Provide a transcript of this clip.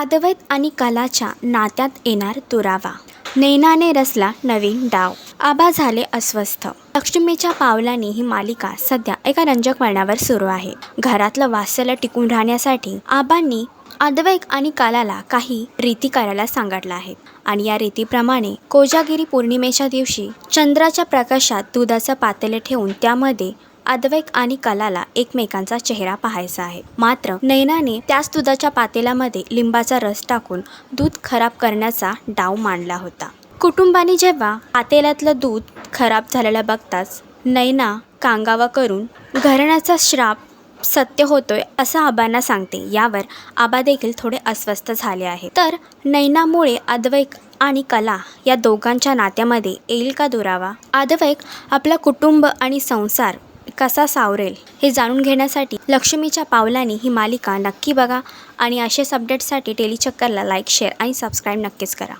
अद्वैत आणि कलाच्या नात्यात येणार दुरावा. नैनाने रचला नवीन डाव. आबा झाले अस्वस्थ. लक्ष्मीच्या पावलांनी ही मालिका सध्या एका रंजक वळणावर सुरू आहे. घरातलं वात्सल्य टिकून राहण्यासाठी आबांनी अद्वैत आणि कलाला काही रीती करायला सांगितलं आहे. आणि या रीतीप्रमाणे कोजागिरी पौर्णिमेच्या दिवशी चंद्राच्या प्रकाशात दुधाचं पातेले ठेवून त्यामध्ये अद्वैक आणि कलाला एकमेकांचा चेहरा पाहायचा आहे. मात्र नैनाने त्याच दुधाच्या पातेल्यामध्ये लिंबाचा रस टाकून दूध खराब करण्याचा डाव मांडला होता. कुटुंबाने जेव्हा पातेल्यातलं दूध खराब झालेलं बघताच नैना कांगावा करून घराण्याचा श्राप सत्य होतोय असं आबांना सांगते. यावर आबा देखील थोडे अस्वस्थ झाले आहे तर नैनामुळे अद्वैक आणि कला या दोघांच्या नात्यामध्ये येईल का दुरावा? अद्वैक आपला कुटुंब आणि संसार कसा सावरेल हे जाणून घेण्यासाठी लक्ष्मीच्या पावलांनी ही मालिका नक्की बघा आणि असेच अपडेट्ससाठी टेलीचक्करला लाईक शेअर आणि सबस्क्राईब नक्कीच करा.